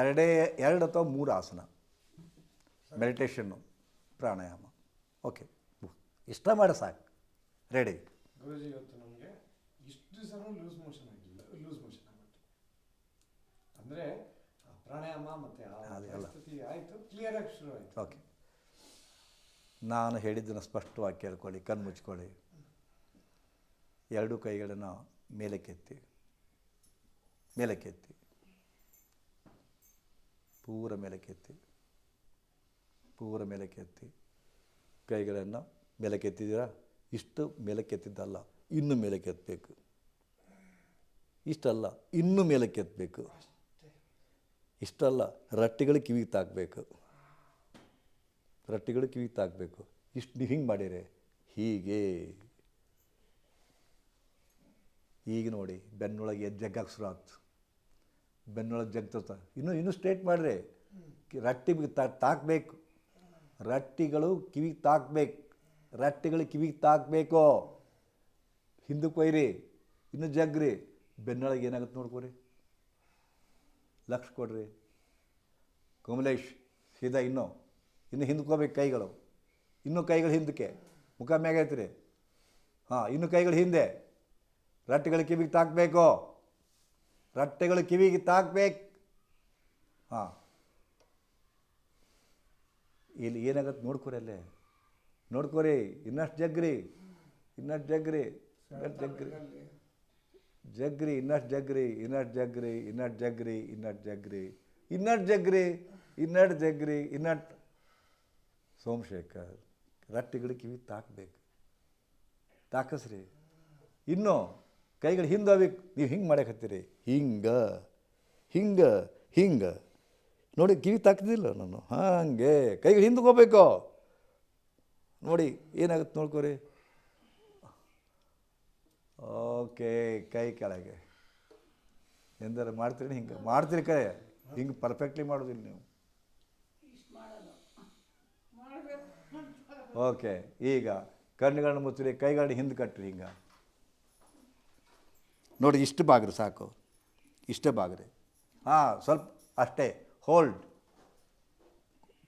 ಎರಡೇ ಎರಡು ಅಥವಾ ಮೂರು ಆಸನ. ಮೆಡಿಟೇಷನ್ನು ಪ್ರಾಣಾಯಾಮ. ಓಕೆ ಇಷ್ಟ ಮಾಡಿ ಸಾಕು. ರೆಡಿ ಗುರುಜಿ ಇವತ್ತು ನಮಗೆ ಇಷ್ಟು ದಿವಸನೂ ಲೂಸ್ ಮೋಷನ್ ಆಗಿಲ್ಲ. ಲೂಸ್ ಮೋಷನ್ ಆಗುತ್ತೆ ಅಂದರೆ ಪ್ರಾಣಾಯಾಮ ಮತ್ತು ಆಯಿತು ಕ್ಲಿಯರ್ ಆಗಿ ಶುರು ಆಯಿತು. ಓಕೆ ನಾನು ಹೇಳಿದ್ದನ್ನು ಸ್ಪಷ್ಟವಾಗಿ ಕೇಳ್ಕೊಳ್ಳಿ ಕಣ್ಣು ಮುಚ್ಕೊಳ್ಳಿ. ಎರಡು ಕೈಗಳನ್ನು ಮೇಲಕ್ಕೆತ್ತಿ. ಮೇಲಕ್ಕೆತ್ತಿ. ಪೂರ ಮೇಲಕ್ಕೆತ್ತಿ ಪೂರ ಮೇಲಕ್ಕೆತ್ತಿ ಕೈಗಳನ್ನು ಮೇಲಕ್ಕೆತ್ತಿದ್ದೀರಾ ಇಷ್ಟು ಮೇಲಕ್ಕೆತ್ತಿದ್ದಲ್ಲ ಇನ್ನೂ ಮೇಲಕ್ಕೆತ್ತಬೇಕು ಇಷ್ಟಲ್ಲ, ಇನ್ನೂ ಮೇಲಕ್ಕೆತ್ತಬೇಕು ಇಷ್ಟಲ್ಲ, ರಟ್ಟಿಗಳು ಕಿವಿಗೆ ತಾಕಬೇಕು. ರಟ್ಟಿಗಳು ಕಿವಿಗೆ ತಾಕಬೇಕು. ಇಷ್ಟು ನೀವು ಹಿಂಗೆ ಮಾಡಿರಿ? ಹೀಗೆ. ಈಗ ನೋಡಿ, ಬೆನ್ನೊಳಗೆ ಎದ್ದು ಶುರು ಆಯ್ತು ಬೆನ್ನೊಳಗೆ ಜಗ್ತತ ಇನ್ನೂ ಇನ್ನೂ ಸ್ಟ್ರೇಟ್ ಮಾಡಿರಿ. ರಟ್ಟಿ ತಾಕಬೇಕು. ರಟ್ಟಿಗಳು ಕಿವಿಗೆ ತಾಕಬೇಕು. ರಟ್ಟಿಗಳು ಕಿವಿಗೆ ತಾಕಬೇಕು. ಹಿಂದಕ್ಕೆ ಒಯ್ರಿ. ಇನ್ನು ಜಗ್ರಿ. ಬೆನ್ನೊಳಗೆ ಏನಾಗುತ್ತೆ ನೋಡ್ಕೊರಿ. ಲಕ್ಷ ಕೊಡ್ರಿ. ಕಮಲೇಶ್, ಸೀದಾ ಇನ್ನೂ. ಇನ್ನು ಹಿಂದ್ಕೋಬೇಕು ಕೈಗಳು. ಇನ್ನೂ ಕೈಗಳು ಹಿಂದಕ್ಕೆ. ಮುಖ ಮ್ಯಾಗೈತ್ರಿ ಹಾಂ, ಇನ್ನು ಕೈಗಳು ಹಿಂದೆ. ರಟ್ಟಿಗಳು ಕಿವಿಗೆ ತಾಕಬೇಕು. ರಟ್ಟೆಗಳು ಕಿವಿಗೆ ತಾಕ್ಬೇಕು. ಹಾಂ. ಇಲ್ಲಿ ಏನಾಗತ್ತೆ ನೋಡ್ಕೊರಿ ಅಲ್ಲೇ. ನೋಡ್ಕೊರಿ, ಇನ್ನಷ್ಟು ಜಗ್ರಿ ಇನ್ನಷ್ಟು ಜಗ್ರಿ ಇನ್ನಷ್ಟು ಜಗ್ರಿ ಜಗ್ರಿ ಇನ್ನಷ್ಟು ಜಗ್ರಿ ಇನ್ನಷ್ಟು ಜಗ್ರಿ ಇನ್ನಷ್ಟು ಜಗ್ರಿ ಇನ್ನಷ್ಟು ಜಗ್ರಿ ಇನ್ನಷ್ಟು ಜಗ್ರಿ ಇನ್ನಷ್ಟು ಜಗ್ರಿ ಇನ್ನಷ್ಟು. ಸೋಮಶೇಖರ್, ರಟ್ಟೆಗಳು ಕಿವಿ ತಾಕಬೇಕು. ತಾಕಸ್ರಿ. ಇನ್ನೂ ಕೈಗಳು ಹಿಂದೋಗ್ಬೇಕು ನೀವು ಹಿಂಗೆ ಮಾಡಕತ್ತೀರಿ. ಹಿಂಗೆ ಹಿಂಗೆ ಹಿಂಗೆ. ನೋಡಿ ಕಿವಿ ತಾಕ್ತಿಲ್ಲ ನಾನು. ಹಾಗೆ ಕೈಗಳು ಹಿಂದಕ್ಕೆ ಹೋಗ್ಬೇಕು. ನೋಡಿ ಏನಾಗುತ್ತೆ ನೋಡ್ಕೋರಿ. ಓಕೆ ಕೈ ಕೆಳಗೆ. ಎಂದರೆ ಮಾಡ್ತೀರಿ ಹಿಂಗೆ? ಮಾಡ್ತೀರಿ ಕೈ. ಹಿಂಗೆ ಪರ್ಫೆಕ್ಟ್ಲಿ ಮಾಡೋದಿಲ್ಲ ನೀವು. ಓಕೆ ಈಗ ಕಣ್ಣುಗಳನ್ನ ಮುಚ್ಚಿರಿ ಕೈಗಳನ್ನ ಹಿಂದೆ ಕಟ್ಟಿರಿ ಹಿಂಗೆ. ನೋಡಿ, ಇಷ್ಟು ಬಾಗ್ರೆ ಸಾಕು. ಇಷ್ಟೇ ಬಾಗ್ರೆ ಹಾಂ, ಸ್ವಲ್ಪ ಅಷ್ಟೇ ಹೋಲ್ಡ್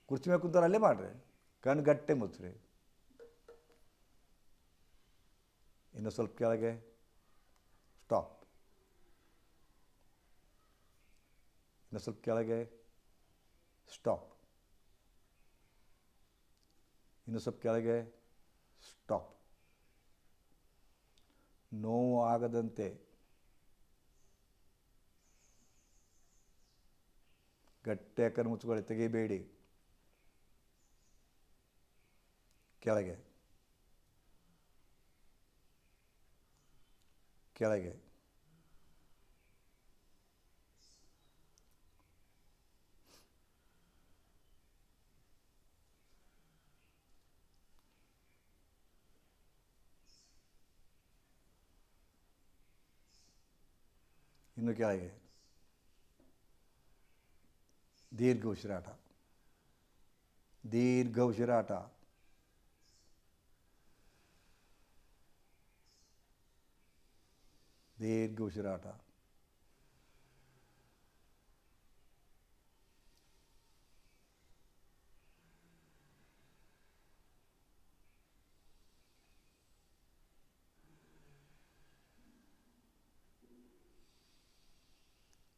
ಕುರ್ಚಿ ಮೇಲೆ ಕುಂತಾರೆ ಅಲ್ಲೇ ಮಾಡಿರಿ. ಕಣ್ಣು ಗಟ್ಟೆ ಮುಚ್ಚ್ರಿ. ಇನ್ನು ಸ್ವಲ್ಪ ಕೆಳಗೆ ಸ್ಟಾಪ್ ಇನ್ನು ಸ್ವಲ್ಪ ಕೆಳಗೆ ಸ್ಟಾಪ್ ಇನ್ನು ಸ್ವಲ್ಪ ಕೆಳಗೆ ಸ್ಟಾಪ್ ನೋವು ಆಗದಂತೆ ಗಟ್ಟಿ ಕಣ್ಣು ಮುಚ್ಕೊಳ್ಳಿ ತೆಗಿಬೇಡಿ. ಕೆಳಗೆ. ಕೆಳಗೆ. ಇನ್ನು ಕೆಳಗೆ. ದೀರ್ಘ ಉಸಿರಾಟ ದೀರ್ಘ ಉಸಿರಾಟ ದೀರ್ಘ ಉಸಿರಾಟ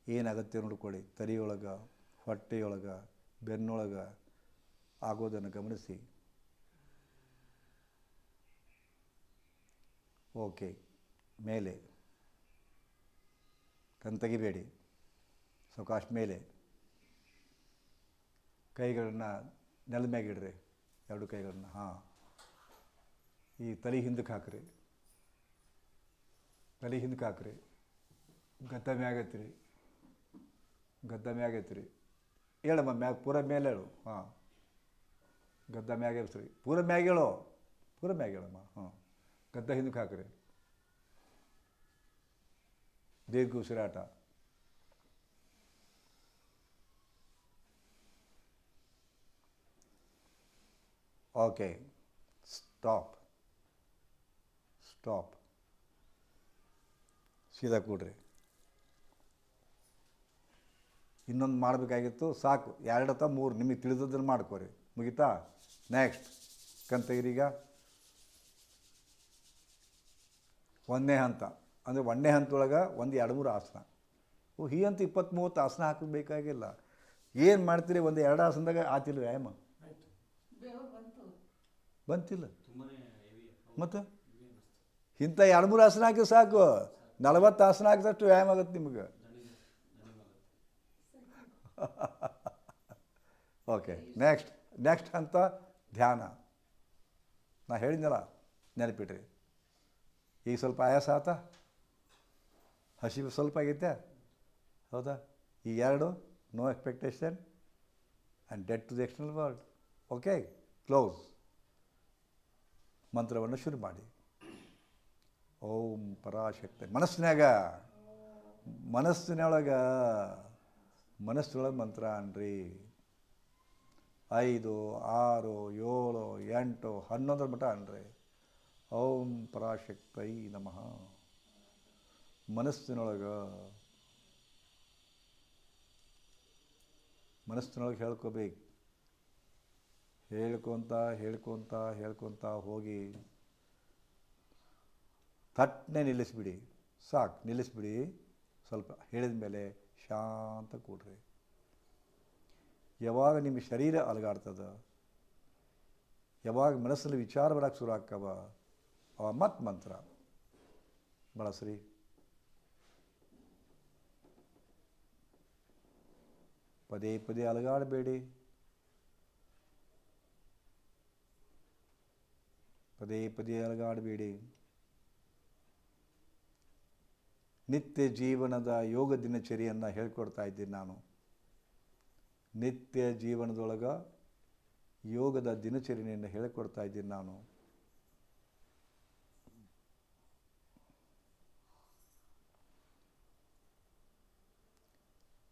ಏನಾಗುತ್ತೆ ನೋಡ್ಕೊಳ್ಳಿ ತಲೆಯೊಳಗೆ ಹೊಟ್ಟೆಯೊಳಗೆ, ಬೆನ್ನೊಳಗೆ ಆಗೋದನ್ನು ಗಮನಿಸಿ. ಓಕೆ, ಮೇಲೆ. ಕಣ್ ತೆಗಿಬೇಡಿ. ಸಾವಕಾಶ ಮೇಲೆ. ಕೈಗಳನ್ನು ನೆಲದ ಮ್ಯಾಗ ಇಡ್ರಿ. ಎರಡು ಕೈಗಳನ್ನು, ಹಾಂ. ಈ ತಲೆ ಹಿಂದಕ್ಕೆ ಹಾಕ್ರಿ. ತಲೆ ಹಿಂದಕ್ಕೆ ಹಾಕ್ರಿ. ಗದ್ದ ಮ್ಯಾಗೈತ್ರಿ ಗದ್ದ ಮ್ಯಾಗ ಐತ್ರಿ ಹೇಳಮ್ಮ ಮ್ಯಾಗ ಪೂರ ಮೇಲೆ ಹೇಳು. ಹಾಂ. ಗದ್ದ ಮ್ಯಾಗ ಸರಿ. ಪೂರ ಮ್ಯಾಗ ಹೇಳು. ಪೂರ ಮ್ಯಾಗ ಹೇಳಮ್ಮ ಹಾಂ. ಗದ್ದ ಹಿಂದಕ್ಕೆ ಹಾಕ್ರಿ. ದೀರ್ಘ ಉಸಿರಾಟ ಓಕೆ. ಸ್ಟಾಪ್. ಸ್ಟಾಪ್. ಸೀದಾ ಕೂಡ್ರಿ. ಇನ್ನೊಂದು ಮಾಡಬೇಕಾಗಿತ್ತು, ಸಾಕು. ಎರಡು ಅಥವಾ ಮೂರು, ನಿಮಗೆ ತಿಳಿದದ್ದನ್ನು ಮಾಡ್ಕೋರಿ. ಮುಗಿತಾ? ನೆಕ್ಸ್ಟ್ ಕಂತಗಿರೀಗ ಒಂದನೇ ಹಂತ. ಅಂದರೆ ಒಂದನೇ ಹಂತದೊಳಗೆ ಒಂದು ಎರಡು ಮೂರು ಆಸನ. ಓ ಹೀ ಅಂತ ಇಪ್ಪತ್ತು ಮೂವತ್ತು ಆಸನ ಹಾಕಬೇಕಾಗಿಲ್ಲ ಏನು ಮಾಡ್ತೀರಿ? ಒಂದು ಎರಡು ಆಸನದಾಗ ಆತಿಲ್ಲ ವ್ಯಾಯಾಮ? ಬಂತಿಲ್ಲ. ಮತ್ತು? ಇಂಥ ಎರಡು ಮೂರು ಆಸನ ಹಾಕಿದ್ರೆ ಸಾಕು. ನಲವತ್ತು ಆಸನ ಹಾಕಿದಷ್ಟು ವ್ಯಾಯಾಮ ಆಗುತ್ತೆ ನಿಮಗೆ. ಓಕೆ ನೆಕ್ಸ್ಟ್ ನೆಕ್ಸ್ಟ್ ಅಂತ ಧ್ಯಾನ. ನಾ ಹೇಳಿದ್ನಲ್ಲ, ನೆನಪಿಟ್ರಿ. ಈಗ ಸ್ವಲ್ಪ ಆಯಾಸ ಆತ? ಹಸಿವು ಸ್ವಲ್ಪ ಆಗೈತೆ? ಹೌದಾ? ಈ ಎರಡು no expectation and dead to the external world okay close ಮಂತ್ರವನ್ನು ಶುರು ಮಾಡಿ. ಓಂ ಪರಾಶಕ್ತಿ. ಮನಸ್ಸಿನಾಗ ಮನಸ್ಸಿನೊಳಗೆ ಮನಸ್ಸೊಳಗೆ ಮಂತ್ರ ಅನ್ರಿ. ಐದು, ಆರು, ಏಳು, ಎಂಟು, ಹನ್ನೊಂದರ ಮಟ್ಟ ಅನ್ರಿ. ಓಂ ಪರಾಶಕ್ತೈ ನಮಃ. ಮನಸ್ಸಿನೊಳಗೆ ಮನಸ್ಸಿನೊಳಗೆ ಹೇಳ್ಕೋಬೇಕು. ಹೇಳ್ಕೊತ ಹೇಳ್ಕೊತ ಹೇಳ್ಕೊತ ಹೋಗಿ ಥಟ್ನೆ ನಿಲ್ಲಿಸ್ಬಿಡಿ. ಸಾಕು, ನಿಲ್ಲಿಸ್ಬಿಡಿ. ಸ್ವಲ್ಪ ಹೇಳಿದ ಮೇಲೆ ಶಾಂತ ಕೂಡ್ರಿ. ಯಾವಾಗ ನಿಮ್ಮ ಶರೀರ ಅಲಗಾಡ್ತದ, ಯಾವಾಗ ಮನಸ್ಸಲ್ಲಿ ವಿಚಾರ ಬರೋಕ್ಕೆ ಶುರು ಆಗ್ತವ ಅವ ಮತ್ತೆ ಮಂತ್ರ. ಬಳಸ್ರಿ. ಪದೇ ಪದೇ ಅಲಗಾಡಬೇಡಿ. ಪದೇ ಪದೇ ಅಲಗಾಡಬೇಡಿ. ನಿತ್ಯ ಜೀವನದ ಯೋಗ ದಿನಚರಿಯನ್ನು ಹೇಳ್ಕೊಡ್ತಾ ಇದ್ದೀನಿ ನಾನು. ನಿತ್ಯ ಜೀವನದೊಳಗೆ ಯೋಗದ ದಿನಚರಿಯನ್ನು ಹೇಳ್ಕೊಡ್ತಾ ಇದ್ದೀನಿ ನಾನು.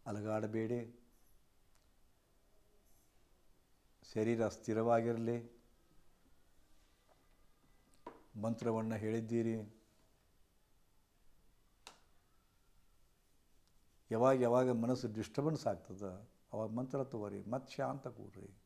ಅಲಗಾಡಬೇಡಿ. ಶರೀರ ಸ್ಥಿರವಾಗಿರಲಿ. ಮಂತ್ರವನ್ನು ಹೇಳಿದ್ದೀರಿ. ಯಾವಾಗ ಯಾವಾಗ ಮನಸ್ಸು ಡಿಸ್ಟರ್ಬೆನ್ಸ್ ಆಗ್ತದೆ ಅವಾಗ ಮಂತ್ರ ತಗೋರಿ ಮತ್ತೆ ಶಾಂತ ಕೂಡ್ರಿ.